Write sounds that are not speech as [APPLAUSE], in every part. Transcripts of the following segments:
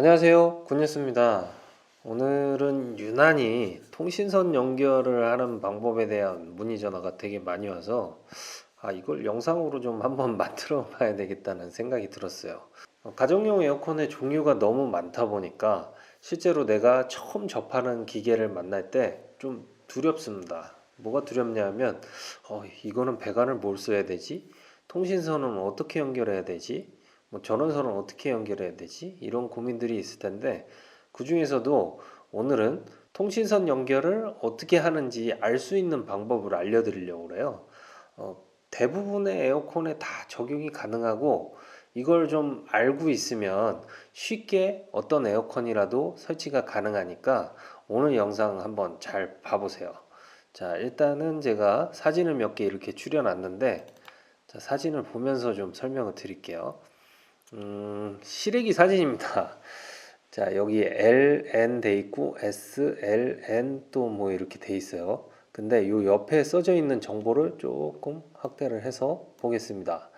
안녕하세요. 군뉴스입니다. 오늘은 유난히 통신선 연결을 하는 방법에 대한 문의 전화가 되게 많이 와서 아, 이걸 영상으로 좀 한번 [LAUGHS] 만들어 봐야 되겠다는 생각이 들었어요. 어, 가정용 에어컨의 종류가 너무 많다 보니까 실제로 내가 처음 접하는 기계를 만날 때 좀 두렵습니다. 뭐가 두렵냐면 어, 이거는 배관을 뭘 써야 되지? 통신선은 어떻게 연결해야 되지? 뭐 전원선은 어떻게 연결해야 되지? 이런 고민들이 있을 텐데 그 중에서도 오늘은 통신선 연결을 어떻게 하는지 알 수 있는 방법을 알려드리려고 그래요. 어, 대부분의 에어컨에 다 적용이 가능하고 이걸 좀 알고 있으면 쉽게 어떤 에어컨이라도 설치가 가능하니까 오늘 영상 한번 잘 봐보세요. 자, 일단은 제가 사진을 몇 개 이렇게 추려놨는데 자, 사진을 보면서 좀 설명을 드릴게요. 음, 시래기 사진입니다. [LAUGHS] 자, 여기 LN 돼 있고 SLN 또 뭐 이렇게 돼 있어요. 근데 요 옆에 써져 있는 정보를 조금 확대를 해서 보겠습니다.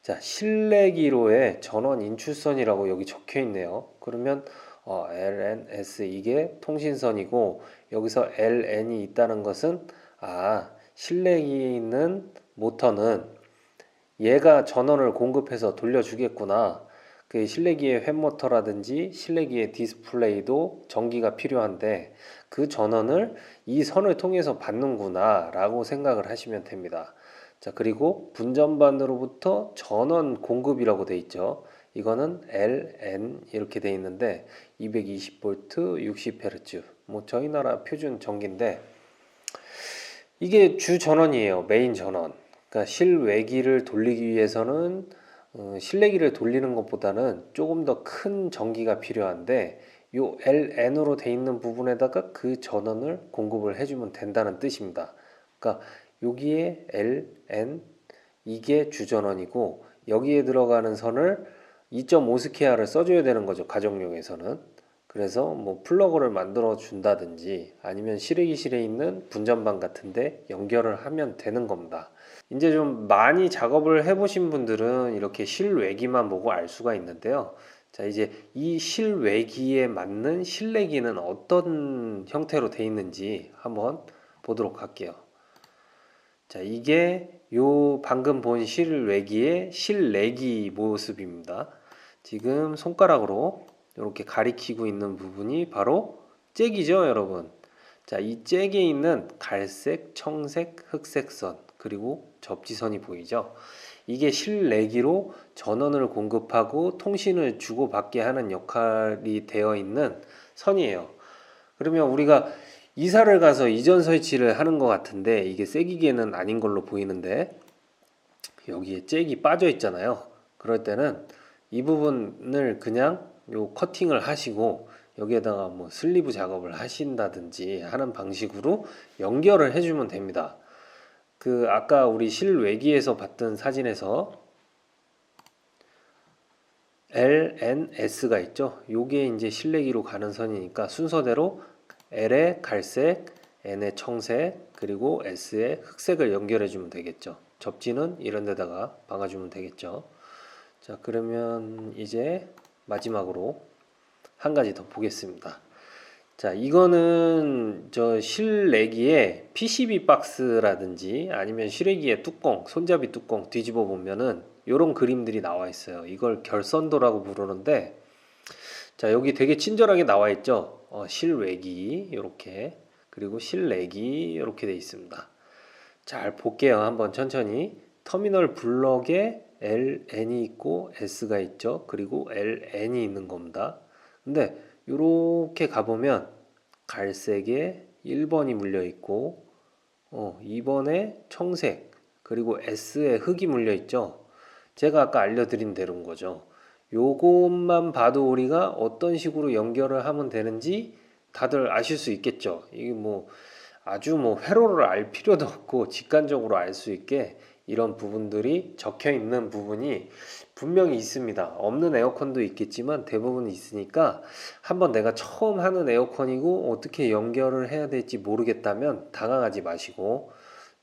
자, 실내기로의 전원 인출선이라고 여기 적혀 있네요. 그러면 어, LNS 이게 통신선이고 여기서 LN이 있다는 것은 아, 실내기에 있는 모터는 얘가 전원을 공급해서 돌려주겠구나. 그 실내기의 홱모터라든지 실내기의 디스플레이도 전기가 필요한데 그 전원을 이 선을 통해서 받는구나 라고 생각을 하시면 됩니다. 자, 그리고 분전반으로부터 전원 공급이라고 돼 있죠. 이거는 LN 이렇게 돼 있는데 220V 60Hz 뭐 저희 나라 표준 전기인데 이게 주 전원이에요. 메인 전원. 그러니까 실외기를 돌리기 위해서는 어, 실내기를 돌리는 것보다는 조금 더 큰 전기가 필요한데 요 LN으로 돼 있는 부분에다가 그 전원을 공급을 해주면 된다는 뜻입니다. 그러니까 여기에 LN 이게 주전원이고 여기에 들어가는 선을 2.5스퀘어를 써줘야 되는 거죠 가정용에서는 그래서 뭐 플러그를 만들어 준다든지 아니면 실외기실에 있는 분전반 같은데 연결을 하면 되는 겁니다. 이제 좀 많이 작업을 해보신 분들은 이렇게 실외기만 보고 알 수가 있는데요. 자, 이제 이 실외기에 맞는 실내기는 어떤 형태로 돼 있는지 한번 보도록 할게요. 자, 이게 요 방금 본 실외기의 실내기 모습입니다. 지금 손가락으로 이렇게 가리키고 있는 부분이 바로 잭이죠, 여러분. 자, 이 잭에 있는 갈색, 청색, 흑색 선, 그리고 접지선이 보이죠? 이게 실내기로 전원을 공급하고 통신을 주고받게 하는 역할이 되어 있는 선이에요. 그러면 우리가 이사를 가서 이전 설치를 하는 것 같은데 이게 쐐기계는 아닌 걸로 보이는데 여기에 잭이 빠져 있잖아요. 그럴 때는 이 부분을 그냥 요 커팅을 하시고 여기에다가 뭐 슬리브 작업을 하신다든지 하는 방식으로 연결을 해주면 됩니다. 그 아까 우리 실외기에서 봤던 사진에서 LNS가 있죠. 요게 이제 실내기로 가는 선이니까 순서대로 L에 갈색, N에 청색, 그리고 S에 흑색을 연결해 주면 되겠죠. 접지는 이런 데다가 박아 주면 되겠죠. 자, 그러면 이제 마지막으로 한 가지 더 보겠습니다. 자, 이거는 저 실내기에 PCB 박스라든지 아니면 실외기의 뚜껑, 손잡이 뚜껑 뒤집어 보면은 이런 그림들이 나와 있어요. 이걸 결선도라고 부르는데 자, 여기 되게 친절하게 나와 있죠. 어, 실외기 이렇게 그리고 실내기 이렇게 돼 있습니다. 잘 볼게요. 한번 천천히 터미널 블럭에 LN이 있고 S가 있죠. 그리고 LN이 있는 겁니다. 근데 이렇게 가보면 갈색에 1번이 물려 있고 어, 2번에 청색 그리고 S에 흑이 물려 있죠. 제가 아까 알려드린 대로인 거죠. 요것만 봐도 우리가 어떤 식으로 연결을 하면 되는지 다들 아실 수 있겠죠. 이게 뭐 아주 뭐 회로를 알 필요도 없고 직관적으로 알 수 있게 이런 부분들이 적혀 있는 부분이 분명히 있습니다. 없는 에어컨도 있겠지만 대부분 있으니까 한번 내가 처음 하는 에어컨이고 어떻게 연결을 해야 될지 모르겠다면 당황하지 마시고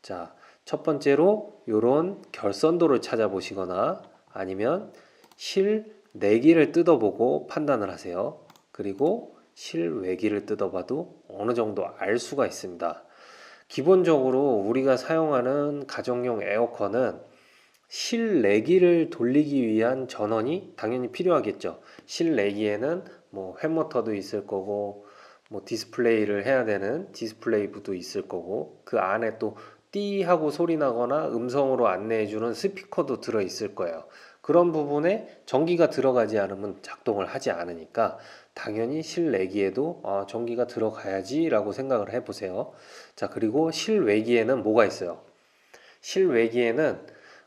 자, 첫 번째로 이런 결선도를 찾아보시거나 아니면 실 내기를 뜯어보고 판단을 하세요. 그리고 실외기를 뜯어봐도 어느 정도 알 수가 있습니다. 기본적으로 우리가 사용하는 가정용 에어컨은 실내기를 돌리기 위한 전원이 당연히 필요하겠죠. 실내기에는 뭐 팬모터도 있을 거고 뭐 디스플레이를 해야 되는 디스플레이부도 있을 거고 그 안에 또 띠 하고 소리 나거나 음성으로 안내해 주는 스피커도 들어 있을 거예요. 그런 부분에 전기가 들어가지 않으면 작동을 하지 않으니까 당연히 실내기에도 아, 전기가 들어가야지라고 생각을 해 보세요. 자, 그리고 실외기에는 뭐가 있어요? 실외기에는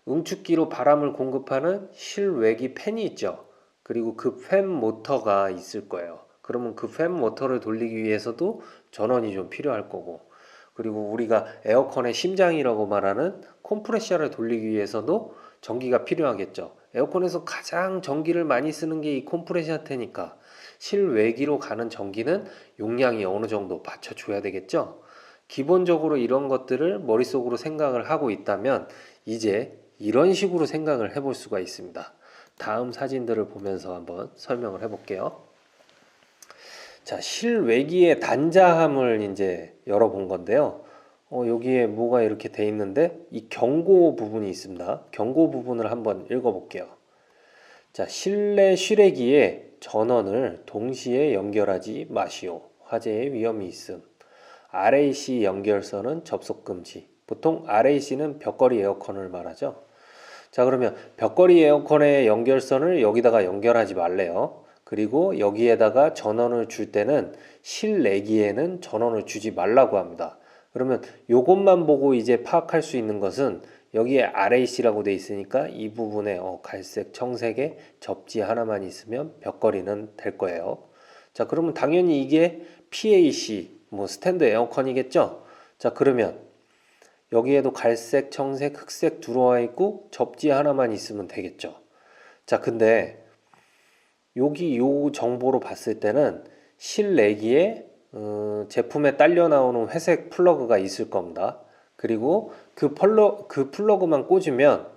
응축기로 바람을 공급하는 실외기 팬이 있죠. 그리고 그 팬 모터가 있을 거예요. 그러면 그 팬 모터를 돌리기 위해서도 전원이 좀 필요할 거고, 그리고 우리가 에어컨의 심장이라고 말하는 컴프레셔를 돌리기 위해서도 전기가 필요하겠죠. 에어컨에서 가장 전기를 많이 쓰는 게 이 컴프레셔 테니까 실외기로 가는 전기는 용량이 어느 정도 받쳐줘야 되겠죠. 기본적으로 이런 것들을 머릿속으로 생각을 하고 있다면 이제 이런 식으로 생각을 해볼 수가 있습니다. 다음 사진들을 보면서 한번 설명을 해볼게요. 자, 실외기의 단자함을 이제 열어본 건데요. 어, 여기에 뭐가 이렇게 돼 있는데 이 경고 부분이 있습니다. 경고 부분을 한번 읽어볼게요. 자, 실내 실외기에 전원을 동시에 연결하지 마시오. 화재의 위험이 있음. RAC 연결선은 접속 금지. 보통 RAC는 벽걸이 에어컨을 말하죠. 자, 그러면 벽걸이 에어컨의 연결선을 여기다가 연결하지 말래요. 그리고 여기에다가 전원을 줄 때는 실내기에는 전원을 주지 말라고 합니다. 그러면 요것만 보고 이제 파악할 수 있는 것은 여기에 RAC라고 돼 있으니까 이 부분에 어, 갈색, 청색의 접지 하나만 있으면 벽걸이는 될 거예요. 자, 그러면 당연히 이게 PAC, 뭐 스탠드 에어컨이겠죠? 자, 그러면 여기에도 갈색, 청색, 흑색 들어와 있고 접지 하나만 있으면 되겠죠. 자, 근데 여기 요 정보로 봤을 때는 실내기에 어, 제품에 딸려 나오는 회색 플러그가 있을 겁니다. 그리고 그 플러 그 플러그만 꽂으면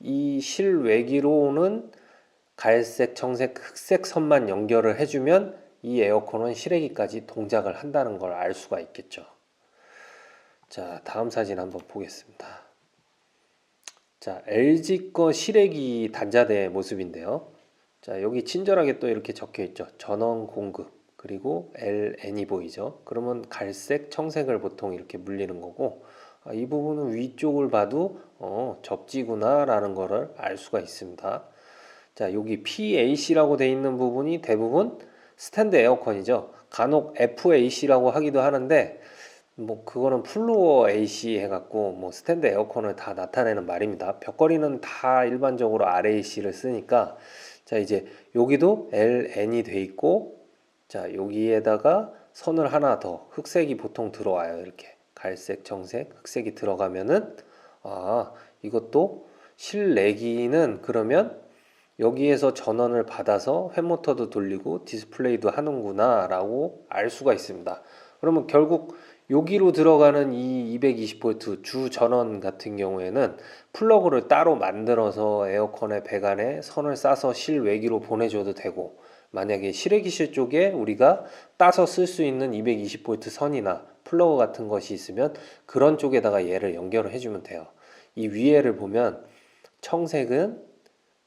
이 실외기로는 갈색, 청색, 흑색 선만 연결을 해주면 이 에어컨은 실외기까지 동작을 한다는 걸 알 수가 있겠죠. 자, 다음 사진 한번 보겠습니다. 자, LG 거 실외기 단자대 모습인데요. 자, 여기 친절하게 또 이렇게 적혀 있죠. 전원 공급. 그리고 LN이 보이죠. 그러면 갈색, 청색을 보통 이렇게 물리는 거고, 아, 이 부분은 위쪽을 봐도 어, 접지구나라는 거를 알 수가 있습니다. 자, 여기 PAC라고 돼 있는 부분이 대부분 스탠드 에어컨이죠. 간혹 FAC라고 하기도 하는데 뭐 그거는 플루어 AC 해갖고 뭐 스탠드 에어컨을 다 나타내는 말입니다. 벽걸이는 다 일반적으로 RAC를 쓰니까 자 이제 여기도 LN이 돼 있고 자 여기에다가 선을 하나 더 흑색이 보통 들어와요 이렇게 갈색, 정색, 흑색이 들어가면은 아 이것도 실내기는 그러면 여기에서 전원을 받아서 팬모터도 돌리고 디스플레이도 하는구나 라고 알 수가 있습니다. 그러면 결국 여기로 들어가는 이 220V 주 전원 같은 경우에는 플러그를 따로 만들어서 에어컨의 배관에 선을 싸서 실외기로 보내줘도 되고 만약에 실외기실 쪽에 우리가 따서 쓸 수 있는 220V 선이나 플러그 같은 것이 있으면 그런 쪽에다가 얘를 연결을 해주면 돼요. 이 위에를 보면 청색은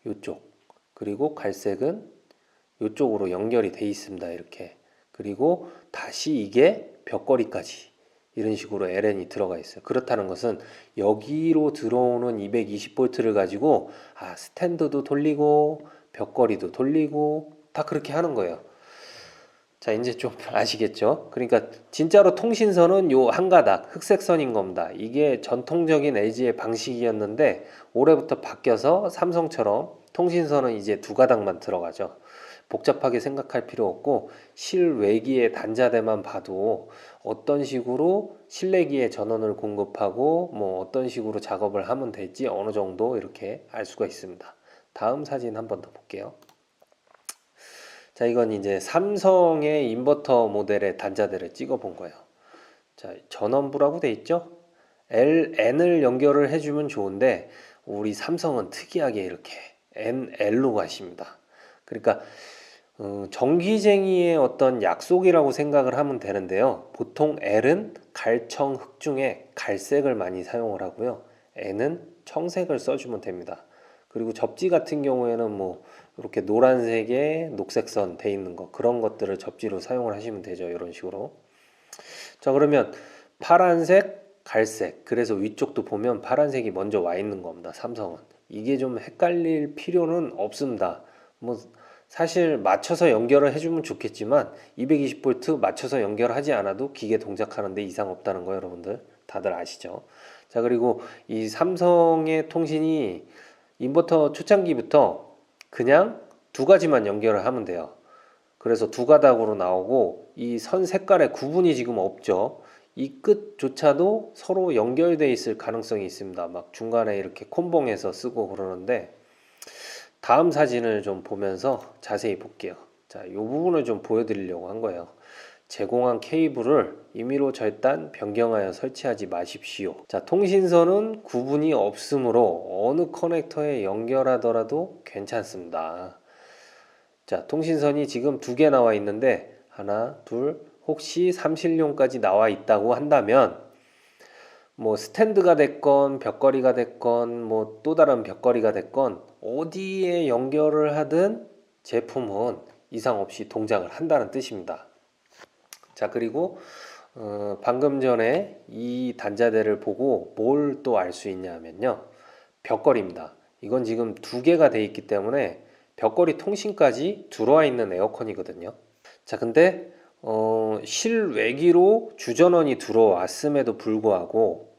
이쪽 그리고 갈색은 이쪽으로 연결이 돼 있습니다. 이렇게 그리고 다시 이게 벽걸이까지 이런 식으로 LN이 들어가 있어요. 그렇다는 것은 여기로 들어오는 220V를 가지고 아 스탠드도 돌리고 벽걸이도 돌리고 다 그렇게 하는 거예요. 자 이제 좀 [LAUGHS] 아시겠죠? 그러니까 진짜로 통신선은 요 한 가닥 흑색선인 겁니다. 이게 전통적인 LG의 방식이었는데 올해부터 바뀌어서 삼성처럼 통신선은 이제 두 가닥만 들어가죠. 복잡하게 생각할 필요 없고 실외기의 단자대만 봐도 어떤 식으로 실내기에 전원을 공급하고 뭐 어떤 식으로 작업을 하면 될지 어느 정도 이렇게 알 수가 있습니다. 다음 사진 한번 더 볼게요. 자, 이건 이제 삼성의 인버터 모델의 단자대를 찍어 본 거예요. 자, 전원부라고 돼 있죠? LN을 연결을 해주면 좋은데 우리 삼성은 특이하게 이렇게 NL로 가십니다. 그러니까 어, 전기쟁이의 어떤 약속이라고 생각을 하면 되는데요. 보통 L은 갈청 흑 중에 갈색을 많이 사용을 하고요. N은 청색을 써주면 됩니다. 그리고 접지 같은 경우에는 뭐 이렇게 노란색에 녹색선 돼 있는 거 그런 것들을 접지로 사용을 하시면 되죠. 이런 식으로. 자 그러면 파란색, 갈색. 그래서 위쪽도 보면 파란색이 먼저 와 있는 겁니다. 삼성은. 이게 좀 헷갈릴 필요는 없습니다. 뭐 사실 맞춰서 연결을 해주면 좋겠지만 220V 맞춰서 연결하지 않아도 기계 동작하는데 이상 없다는 거 여러분들 다들 아시죠? 자 그리고 이 삼성의 통신이 인버터 초창기부터 그냥 두 가지만 연결을 하면 돼요. 그래서 두 가닥으로 나오고 이 선 색깔의 구분이 지금 없죠. 이 끝조차도 서로 연결돼 있을 가능성이 있습니다. 막 중간에 이렇게 콤봉해서 쓰고 그러는데 다음 사진을 좀 보면서 자세히 볼게요. 자, 이 부분을 좀 보여드리려고 한 거예요. 제공한 케이블을 임의로 절단 변경하여 설치하지 마십시오. 자, 통신선은 구분이 없으므로 어느 커넥터에 연결하더라도 괜찮습니다. 자, 통신선이 지금 두 개 나와 있는데 하나, 둘, 혹시 삼실용까지 나와 있다고 한다면 뭐 스탠드가 됐건 벽걸이가 됐건 뭐 또 다른 벽걸이가 됐건 어디에 연결을 하든 제품은 이상 없이 동작을 한다는 뜻입니다. 자 그리고 어, 방금 전에 이 단자대를 보고 뭘 또 알 수 있냐면요 벽걸이입니다. 이건 지금 두 개가 돼 있기 때문에 벽걸이 통신까지 들어와 있는 에어컨이거든요. 자 근데 어, 실외기로 주전원이 들어왔음에도 불구하고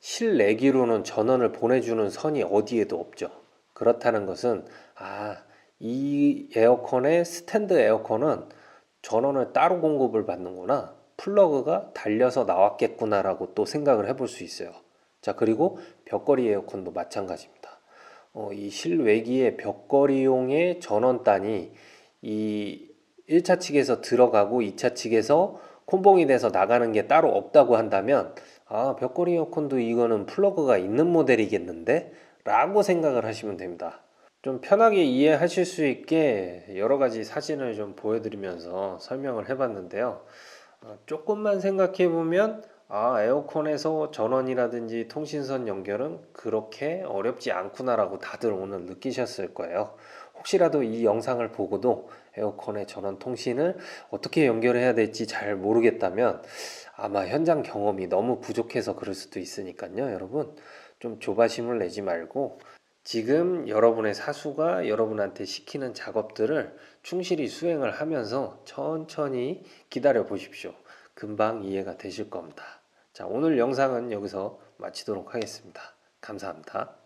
실내기로는 전원을 보내주는 선이 어디에도 없죠. 그렇다는 것은 아, 이 에어컨의 스탠드 에어컨은 전원을 따로 공급을 받는구나. 플러그가 달려서 나왔겠구나라고 또 생각을 해볼 수 있어요. 자, 그리고 벽걸이 에어컨도 마찬가지입니다. 어, 이 실외기의 벽걸이용의 전원단이 이 1차 측에서 들어가고 2차 측에서 콤봉이 돼서 나가는 게 따로 없다고 한다면 아, 벽걸이 에어컨도 이거는 플러그가 있는 모델이겠는데? 라고 생각을 하시면 됩니다. 좀 편하게 이해하실 수 있게 여러 가지 사진을 좀 보여드리면서 설명을 해봤는데요. 어, 조금만 생각해 보면 아, 에어컨에서 전원이라든지 통신선 연결은 그렇게 어렵지 않구나라고 다들 오늘 느끼셨을 거예요. 혹시라도 이 영상을 보고도 에어컨의 전원 통신을 어떻게 연결해야 될지 잘 모르겠다면 아마 현장 경험이 너무 부족해서 그럴 수도 있으니까요. 여러분 좀 조바심을 내지 말고 지금 여러분의 사수가 여러분한테 시키는 작업들을 충실히 수행을 하면서 천천히 기다려 보십시오. 금방 이해가 되실 겁니다. 자, 오늘 영상은 여기서 마치도록 하겠습니다. 감사합니다.